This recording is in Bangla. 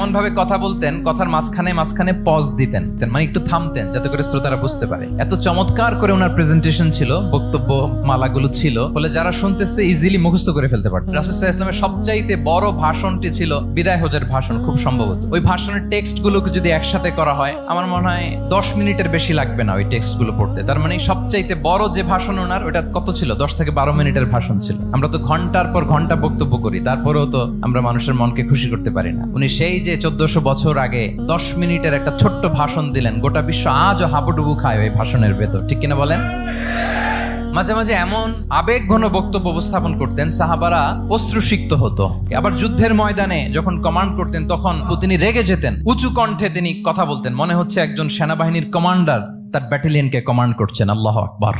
এমন ভাবে কথা বলতেন, কথার মাঝখানে মাঝখানে পজ দিতেন মানে একটু থামতেন, যাতে করে শ্রোতারা বুঝতে পারে। এত চমৎকার করে ওনার প্রেজেন্টেশন ছিল, বক্তব্য, মালাগুলো ছিল, ফলে যারা শুনতেছে ইজিলি মুখস্থ করে ফেলতে পারত। রাসুসাহ ইসলামের সবচাইতে বড় ভাষণটি ছিল বিদায় হজের ভাষণ, খুব সম্ভবত। ওই ভাষণের টেক্সট গুলোকে যদি একসাথে করা হয়, আমার মনে হয় দশ মিনিটের বেশি লাগবে না ওই টেক্সটগুলো পড়তে। তার মানে সবচাইতে বড় যে ভাষণ ওনার, ওটা কত ছিল? দশ থেকে বারো মিনিটের ভাষণ ছিল। আমরা তো ঘণ্টার পর ঘণ্টা বক্তব্য করি, তারপরেও তো আমরা মানুষের মনকে খুশি করতে পারি না। উনি সেই যে চোদ্দশো বছর আগে দশ মিনিটের একটা ছোট্ট ভাষণ দিলেন, গোটা বিশ্ব আজও হাবুডুবু খায় ওই ভাষণের ভেতর। ঠিক কিনা বলেন? মাঝে মাঝে এমন আবেগ ঘন বক্তব্য উপস্থাপন করতেন, সাহাবারা অশ্রুসিক্ত হতো। আবার যুদ্ধের ময়দানে যখন কমান্ড করতেন, তখন তিনি রেগে যেতেন। উঁচু কণ্ঠে তিনি কথা বলতেন। মনে হচ্ছে একজন সেনাবাহিনীর কমান্ডার তার ব্যাটালিয়নকে কমান্ড করছেন। আল্লাহ আকবার।